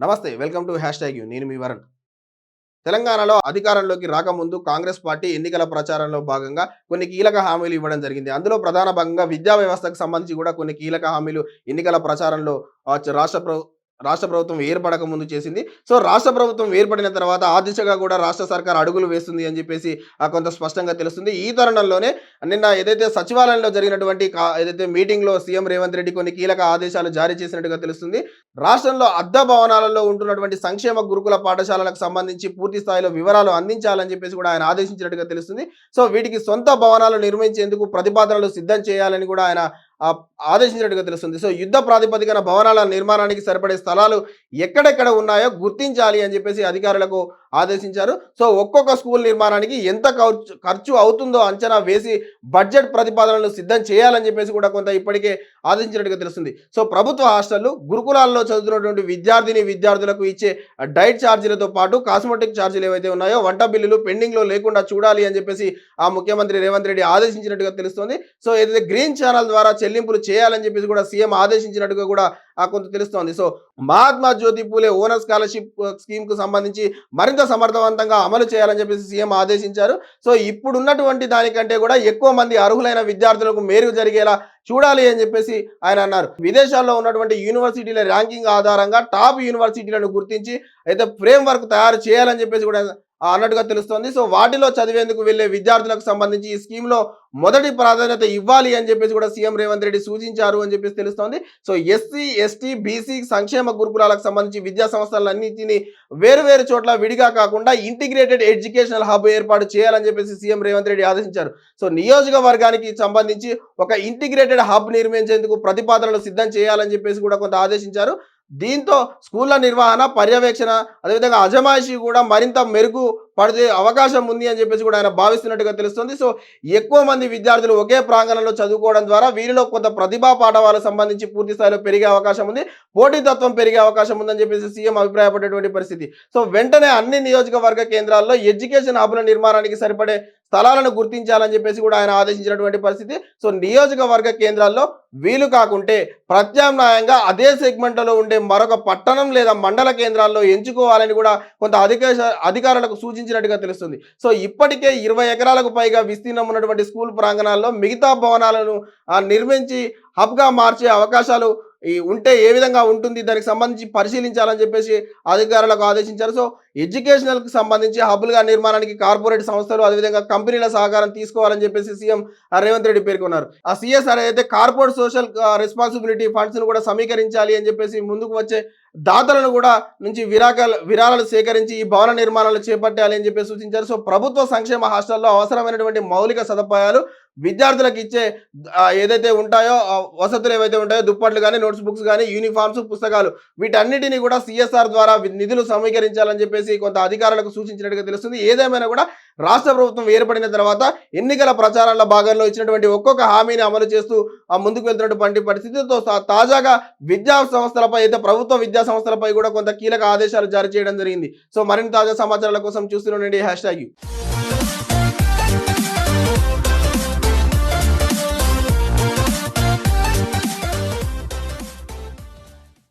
నమస్తే welcome to hashtag U. నేను మీ వరణ్. తెలంగాణలో అధికారంలోకి రాకముందు కాంగ్రెస్ పార్టీ ఎన్నికల ప్రచారంలో భాగంగా కొన్ని కీలక హామీలు ఇవ్వడం జరిగింది. అందులో ప్రధాన భాగంగా విద్యా వ్యవస్థకు సంబంధించి కూడా కొన్ని కీలక హామీలు ఎన్నికల ప్రచారంలో రాష్ట్ర రాష్ట్ర ప్రభుత్వం ఏర్పడక ముందు చేసింది. సో రాష్ట్ర ప్రభుత్వం ఏర్పడిన తర్వాత ఆ దిశగా కూడా రాష్ట్ర సర్కార్ అడుగులు వేస్తుంది అని చెప్పేసి ఆ, కొంత స్పష్టంగా తెలుస్తుంది. ఈ తరుణంలోనే నిన్న ఏదైతే సచివాలయంలో జరిగినటువంటి ఏదైతే మీటింగ్లో సీఎం రేవంత్ రెడ్డి కొన్ని కీలక ఆదేశాలు జారీ చేసినట్టుగా తెలుస్తుంది. రాష్ట్రంలో అద్దె భవనాలలో ఉంటున్నటువంటి సంక్షేమ గురుకుల పాఠశాలలకు సంబంధించి పూర్తి స్థాయిలో వివరాలు అందించాలని చెప్పేసి కూడా ఆయన ఆదేశించినట్టుగా తెలుస్తుంది. సో వీటికి సొంత భవనాలు నిర్మించేందుకు ప్రతిపాదనలు సిద్ధం చేయాలని కూడా ఆయన ఆదేశించినట్టుగా తెలుస్తుంది. సో యుద్ధ ప్రాతిపదికన భవనాల నిర్మాణానికి సరిపడే స్థలాలు ఎక్కడెక్కడ ఉన్నాయో గుర్తించాలి అని చెప్పేసి అధికారులకు ఆదేశించారు. సో ఒక్కొక్క స్కూల్ నిర్మాణానికి ఎంత ఖర్చు ఖర్చు అవుతుందో అంచనా వేసి బడ్జెట్ ప్రతిపాదనలు సిద్ధం చేయాలని చెప్పేసి కూడా కొంత ఇప్పటికే ఆదేశించినట్టుగా తెలుస్తుంది. సో ప్రభుత్వ హాస్టళ్ళు గురుకులాల్లో చదువుతున్నటువంటి విద్యార్థిని విద్యార్థులకు ఇచ్చే డైట్ ఛార్జీలతో పాటు కాస్మెటిక్ ఛార్జీలు ఏవైతే ఉన్నాయో వంట బిల్లులు పెండింగ్లో లేకుండా చూడాలి అని చెప్పేసి ఆ ముఖ్యమంత్రి రేవంత్ రెడ్డి ఆదేశించినట్టుగా తెలుస్తోంది. సో ఏదైతే గ్రీన్ ఛానల్ ద్వారా చెల్లింపులు చేయాలని చెప్పేసి కూడా సీఎం ఆదేశించినట్టుగా కూడా కొంత తెలుస్తోంది. సో మహాత్మా జ్యోతి పూలే ఓనర్ స్కాలర్షిప్ స్కీమ్కు సంబంధించి మరింత సమర్థవంతంగా అమలు చేయాలని చెప్పేసి సీఎం ఆదేశించారు. సో ఇప్పుడున్నటువంటి దానికంటే కూడా ఎక్కువ మంది అర్హులైన విద్యార్థులకు మేలు జరిగేలా చూడాలి అని చెప్పేసి ఆయన అన్నారు. విదేశాల్లో ఉన్నటువంటి యూనివర్సిటీల ర్యాంకింగ్ ఆధారంగా టాప్ యూనివర్సిటీలను గుర్తించి అయితే ఫ్రేమ్ వర్క్ తయారు చేయాలని చెప్పేసి కూడా అన్నట్టుగా తెలుస్తోంది. సో వాటిలో చదివేందుకు వెళ్ళే విద్యార్థులకు సంబంధించి ఈ స్కీమ్లో మొదటి ప్రాధాన్యత ఇవ్వాలి అని చెప్పేసి కూడా సీఎం రేవంత్ రెడ్డి సూచించారు అని చెప్పేసి తెలుస్తోంది. సో ఎస్సీ ఎస్టీ బీసీ సంక్షేమ గురుకులాలకు సంబంధించి విద్యా సంస్థలన్నింటినీ వేరు వేరు చోట్ల విడిగా కాకుండా ఇంటిగ్రేటెడ్ ఎడ్యుకేషనల్ హబ్ ఏర్పాటు చేయాలని చెప్పేసి సీఎం రేవంత్ రెడ్డి ఆదేశించారు. సో నియోజకవర్గానికి సంబంధించి ఒక ఇంటిగ్రేటెడ్ హబ్ నిర్మించేందుకు ప్రతిపాదనలు సిద్ధం చేయాలని చెప్పేసి కూడా కొంత ఆదేశించారు. దీంతో స్కూళ్ళ నిర్వహణ పర్యవేక్షణ అదేవిధంగా అజమాయిషీ కూడా మరింత మెరుగు పడితే అవకాశం ఉంది అని చెప్పేసి కూడా ఆయన భావిస్తున్నట్టుగా తెలుస్తుంది. సో ఎక్కువ మంది విద్యార్థులు ఒకే ప్రాంగణంలో చదువుకోవడం ద్వారా వీరిలో కొంత ప్రతిభా పాఠవాలకు సంబంధించి పూర్తి స్థాయిలో పెరిగే అవకాశం ఉంది. పోటీతత్వం పెరిగే అవకాశం ఉందని చెప్పేసి సీఎం అభిప్రాయపడేటువంటి పరిస్థితి. సో వెంటనే అన్ని నియోజకవర్గ కేంద్రాల్లో ఎడ్యుకేషన్ హబ్ల నిర్మాణానికి సరిపడే స్థలాలను గుర్తించాలని చెప్పేసి కూడా ఆయన ఆదేశించినటువంటి పరిస్థితి. సో నియోజకవర్గ కేంద్రాల్లో వీలు కాకుంటే ప్రత్యామ్నాయంగా అదే సెగ్మెంట్లో ఉండే మరొక పట్టణం లేదా మండల కేంద్రాల్లో ఎంచుకోవాలని కూడా కొంత అధిక అధికారులకు సూచించినట్టుగా తెలుస్తుంది. సో ఇప్పటికే ఇరవై ఎకరాలకు పైగా విస్తీర్ణం ఉన్నటువంటి స్కూల్ ప్రాంగణాల్లో మిగతా భవనాలను నిర్మించి హబ్గా మార్చే అవకాశాలు ఈ ఉంటే ఏ విధంగా ఉంటుంది దానికి సంబంధించి పరిశీలించాలని చెప్పేసి అధికారులకు ఆదేశించారు. సో ఎడ్యుకేషనల్కి సంబంధించి హబ్బులుగా నిర్మాణానికి కార్పొరేట్ సంస్థలు అదేవిధంగా కంపెనీల సహకారం తీసుకోవాలని చెప్పేసి సీఎం రేవంత్ రెడ్డి పేర్కొన్నారు. ఆ సిఎస్ఆర్ అయితే కార్పొరేట్ సోషల్ రెస్పాన్సిబిలిటీ ఫండ్స్ను కూడా సమీకరించాలి అని చెప్పేసి ముందుకు వచ్చే దాతలను కూడా నుంచి విరాకాల విరాళాలు సేకరించి ఈ భవన నిర్మాణాలు చేపట్టాలి అని చెప్పి సూచించారు. సో ప్రభుత్వ సంక్షేమ హాస్టల్లో అవసరమైనటువంటి మౌలిక సదుపాయాలు విద్యార్థులకు ఇచ్చే ఏదైతే ఉంటాయో వసతులు ఏవైతే ఉంటాయో దుప్పట్లు కానీ నోట్స్ బుక్స్ కానీ యూనిఫామ్స్ పుస్తకాలు వీటన్నిటిని కూడా సిఎస్ఆర్ ద్వారా నిధులు సమీకరించాలని చెప్పేసి కొంత అధికారులకు సూచించినట్టుగా తెలుస్తుంది. ఏదేమైనా కూడా రాష్ట్ర ప్రభుత్వం ఏర్పడిన తర్వాత ఎన్నికల ప్రచారాల భాగంలో ఇచ్చినటువంటి ఒక్కొక్క హామీని అమలు చేస్తూ ఆ ముందుకు వెళ్తున్నటువంటి పరిస్థితితో తాజాగా విద్యా సంస్థలపై అయితే ప్రభుత్వ విద్యా సంస్థలపై కూడా కొంత కీలక ఆదేశాలు జారీ చేయడం జరిగింది. సో మరిన్ని తాజా సమాచారాల కోసం చూస్తూనే హ్యాష్ ట్యాగ్